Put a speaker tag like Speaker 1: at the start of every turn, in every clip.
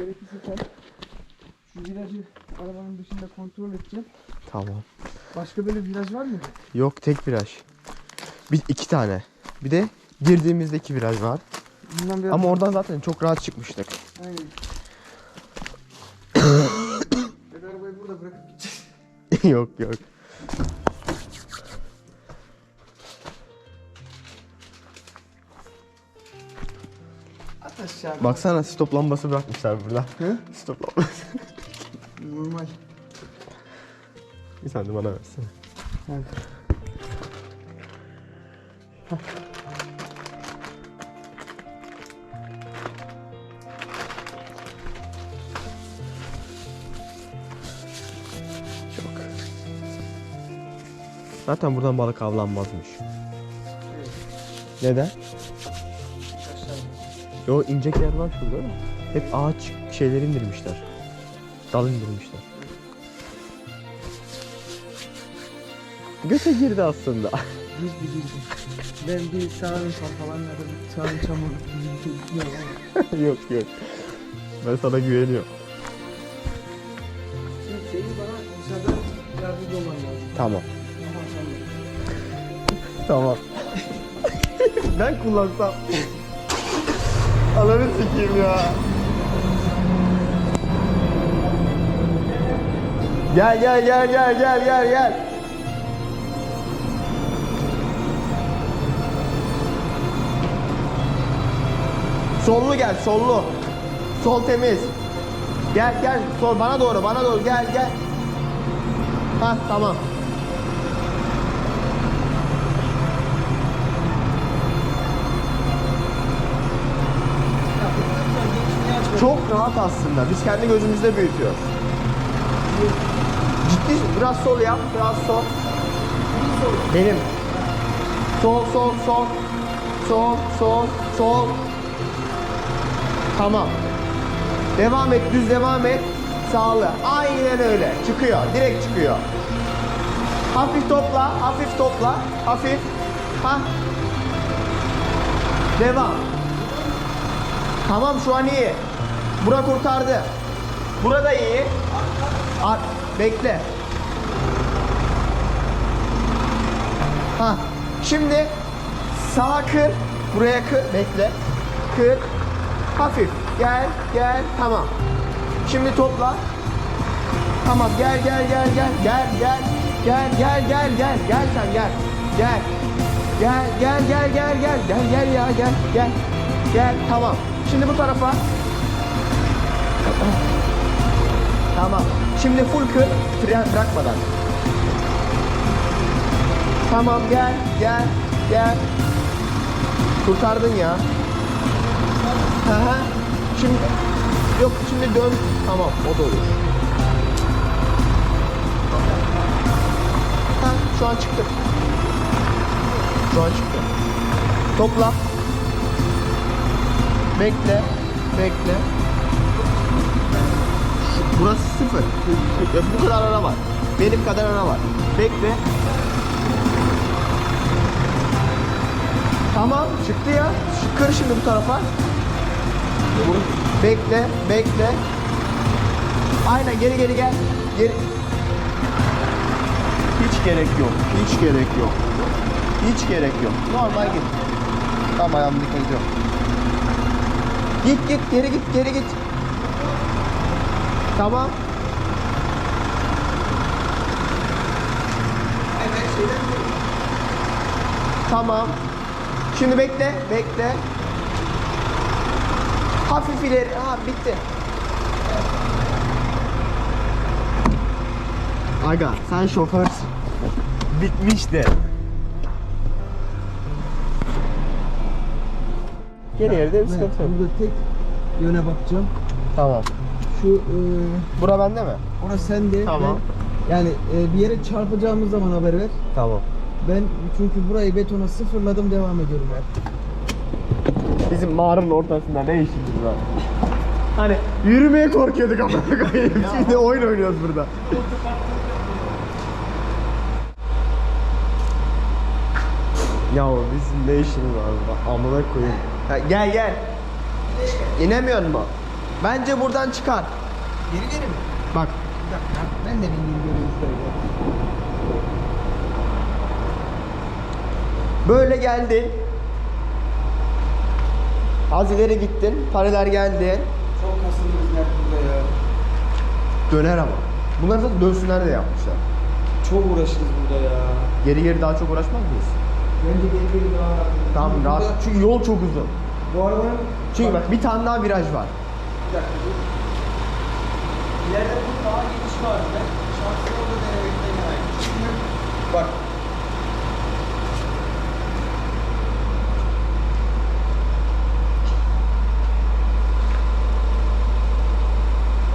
Speaker 1: Gerekirse şu virajı arabanın dışında kontrol edeceğim.
Speaker 2: Tamam.
Speaker 1: Başka böyle viraj var mı?
Speaker 2: Yok tek viraj. Bir iki tane. Bir de girdiğimizde iki viraj var.
Speaker 1: Bundan biraz
Speaker 2: Ama oradan zaten çok rahat çıkmıştık.
Speaker 1: Aynen. Ben arabayı burada bırakıp gideceğiz.
Speaker 2: yok yok. Baksana stop lambası bırakmışlar burada.
Speaker 1: Hı?
Speaker 2: Stop lambası.
Speaker 1: Normal.
Speaker 2: bir tane de bana versene.
Speaker 1: Hadi.
Speaker 2: Çok. Zaten buradan balık avlanmazmış. Neden? Yo inecek yer var şurada da. Hep ağaç şeyleri indirmişler. Dal indirmişler. Göte girdi aslında.
Speaker 1: Girdi girdi. Ben bir sağın falan sağın çamur ama.
Speaker 2: yok yok. Ben sana güveniyorum.
Speaker 1: Şimdi senin bana dışarıdan yardımcı olman lazım.
Speaker 2: Tamam.
Speaker 1: Tamam.
Speaker 2: Tamam. ben kullansam. Ananı sikeyim ya. Gel gel gel gel gel gel gel. Sollu gel sollu. Sol temiz. Gel gel sol bana doğru bana doğru gel gel. Ha tamam. Rahat aslında. Biz kendi gözümüzde büyütüyoruz. Ciddi biraz sol yap, biraz sol. Benim. Sol, sol, sol. Sol, sol, sol. Tamam. Devam et, düz devam et. Sağlı. Aynen öyle. Çıkıyor, direkt çıkıyor. Hafif topla, hafif topla. Hafif. Ha. Devam. Tamam şu an iyi. Bura kurtardı. Burada iyi. Ar bekle. Ha. Şimdi sağa kır. Buraya kır. Bekle. Kır. Hafif. Gel, gel. Tamam. Şimdi topla. Tamam. Gel, gel, gel, gel. Gel, gel. Gel, gel, gel, gel. Gel sen gel. Gel. Gel, gel, gel, gel, gel. Gel, gel ya, gel. Gel. Gel. Tamam. Şimdi bu tarafa. Tamam. Şimdi full kır. Fren bırakmadan. Tamam gel, gel, gel. Kurtardın ya. Hı. Şimdi yok şimdi dön. Tamam o da olur. Ha, şu an çıktı. Şu an çıktı. Topla. Bekle. Bekle. Burası sıfır. Bu kadar ara var. Benim kadar ara var. Bekle. Tamam çıktı ya. Kır şimdi bu tarafa. Bekle, bekle. Aynen geri geri gel. Geri. Hiç gerek yok. Hiç gerek yok. Hiç gerek yok. Normal git. Tamam ayağımı yıkayacağım. Git git geri git geri git. Tamam. Tamam. Şimdi bekle, bekle. Hafif ileri. Ha bitti. Aga sen şoförsün. Bitmiş de. Geri yerde bir sıkıntı yok.
Speaker 1: burada tek yöne bakacağım.
Speaker 2: Tamam.
Speaker 1: Şu e,
Speaker 2: Bura bende mi?
Speaker 1: orası sende.
Speaker 2: Tamam.
Speaker 1: Ben- yani e, bir yere çarpacağımız zaman haber ver.
Speaker 2: Tamam.
Speaker 1: Ben çünkü burayı betona sıfırladım devam ediyorum hep.
Speaker 2: Bizim mağaranın ortasında ne işimiz var? Hani yürümeye korkuyorduk ama Şimdi oyun oynuyoruz burada. Ya bizim ne işimiz var burada? Amına koyayım. Ha, gel gel. İnemiyor mu? Bence buradan çıkar.
Speaker 1: Geri geri mi?
Speaker 2: Bak.
Speaker 1: Bir dakika. Ben de bineyim göreyim şöyle.
Speaker 2: Böyle geldin. Az ileri gittin. Paralel geldi.
Speaker 1: Çok kasılırız net burada ya.
Speaker 2: Döner ama. Bunları da dönsünler de yapmışlar.
Speaker 1: Çok uğraşırız burada ya.
Speaker 2: Geri geri daha çok uğraşmaz mıyız?
Speaker 1: Bence geri geri daha rahat.
Speaker 2: Tamam rahat. Çünkü yol çok uzun.
Speaker 1: Bu arabanın...
Speaker 2: Çünkü bak bir tane daha viraj var.
Speaker 1: Bir dakika dur. İleride bu daha geniş var. Ben şahsen orada denemekten. Şimdi bak.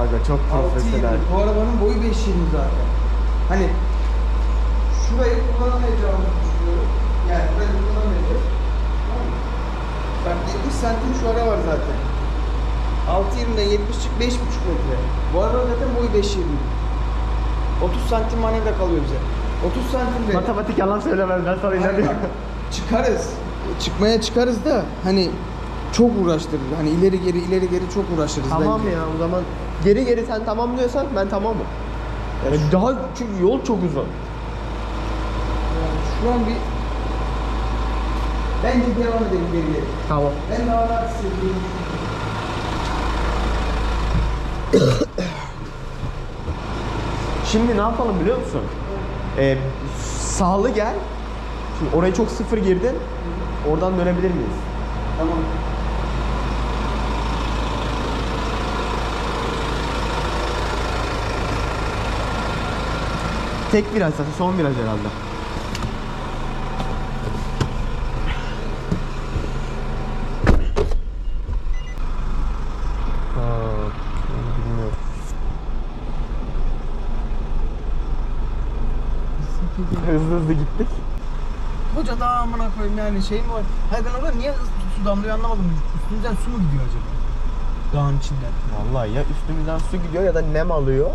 Speaker 2: Aga çok
Speaker 1: 6
Speaker 2: profesyonel.
Speaker 1: Bu arabanın boyu 5.20 zaten. Hani şurayı kullanamayacağımı düşünüyorum. Yani burayı kullanamayacağız. Tamam mı? Bak 70 santim şu ara var zaten. 6.20'den 70 çık 5.5 metre. Bu araba zaten boyu 5.20. 30 santim manevra kalıyor bize. 30 santim de.
Speaker 2: Matematik yalan söylemez ben sana
Speaker 1: Hayır,
Speaker 2: inanıyorum.
Speaker 1: bak, çıkarız. Çıkmaya çıkarız da hani çok uğraştırır. Hani ileri geri ileri geri çok uğraşırız.
Speaker 2: Tamam
Speaker 1: bence.
Speaker 2: ya o zaman geri geri sen tamam diyorsan ben tamamım. Yani daha çünkü yol çok uzun.
Speaker 1: Yani şu an bir Bence devam edelim geri geri.
Speaker 2: Tamam.
Speaker 1: Ben daha rahat hissediyorum.
Speaker 2: Şimdi ne yapalım biliyor musun? Ee, sağlı gel. Şimdi oraya çok sıfır girdin. Oradan dönebilir miyiz?
Speaker 1: Tamam.
Speaker 2: Tek viraj zaten son viraj herhalde. Hızlı hızlı gittik.
Speaker 1: Koca dağ amına koyayım yani şey mi var? Hayır ben orada niye su damlıyor anlamadım. Üstümüzden su mu gidiyor acaba? Dağın içinden.
Speaker 2: Vallahi ya üstümüzden su gidiyor ya da nem alıyor.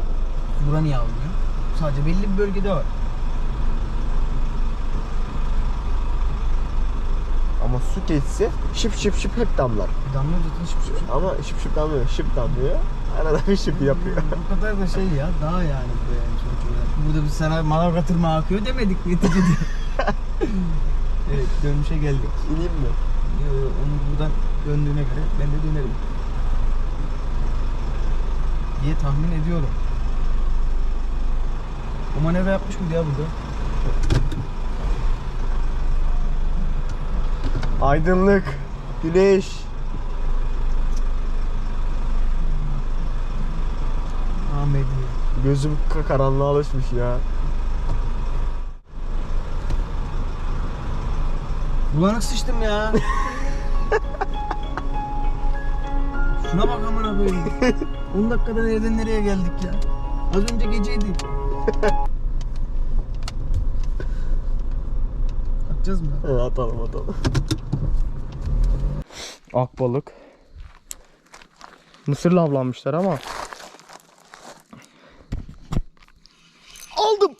Speaker 1: Bura niye almıyor? Sadece belli bir bölgede var.
Speaker 2: Ama su geçse şıp şıp şıp hep damlar.
Speaker 1: Damlıyor zaten şıp şıp şıp.
Speaker 2: Ama şıp şıp damlıyor, şıp damlıyor. Arada bir şıp yapıyor.
Speaker 1: Bu kadar da şey ya dağ yani bu yani. Burada biz sana Manavgat tırmağı akıyor demedik neticede. evet dönüşe geldik.
Speaker 2: İneyim mi?
Speaker 1: Ee, Onu buradan döndüğüne göre ben de dönerim. Diye tahmin ediyorum. O manevra yapmış mıydı ya burada?
Speaker 2: Aydınlık, güneş.
Speaker 1: Ahmet
Speaker 2: Gözüm ka- karanlığa alışmış ya.
Speaker 1: Bulanık sıçtım ya. Şuna bak amına koyayım. 10 dakikada nereden nereye geldik ya? Az önce geceydi. Atacağız mı?
Speaker 2: He, atalım atalım. Akbalık. Mısırla avlanmışlar ama. Aldım.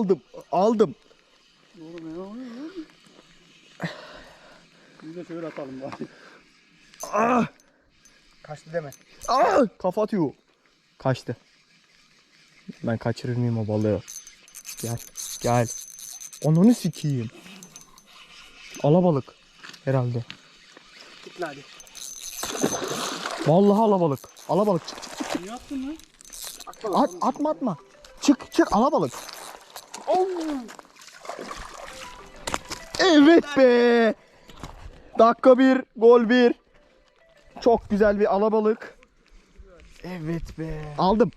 Speaker 2: Aldım. Aldım.
Speaker 3: Biz de şöyle atalım bari.
Speaker 2: Ah!
Speaker 1: Kaçtı deme.
Speaker 2: Ah! Kafa atıyor. Kaçtı. Ben kaçırır mıyım o balığı? Gel. Gel. Ananı sikeyim. Alabalık. Herhalde.
Speaker 3: Git hadi.
Speaker 2: Vallahi alabalık. Alabalık çık.
Speaker 3: Ne yaptın lan?
Speaker 2: At, atma atma. Çık çık alabalık. Evet be. Dakika bir, gol bir. Çok güzel bir alabalık.
Speaker 1: Evet be.
Speaker 2: Aldım.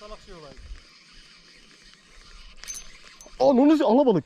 Speaker 3: Salak şey olaydı.
Speaker 2: Ananı s- alabalık.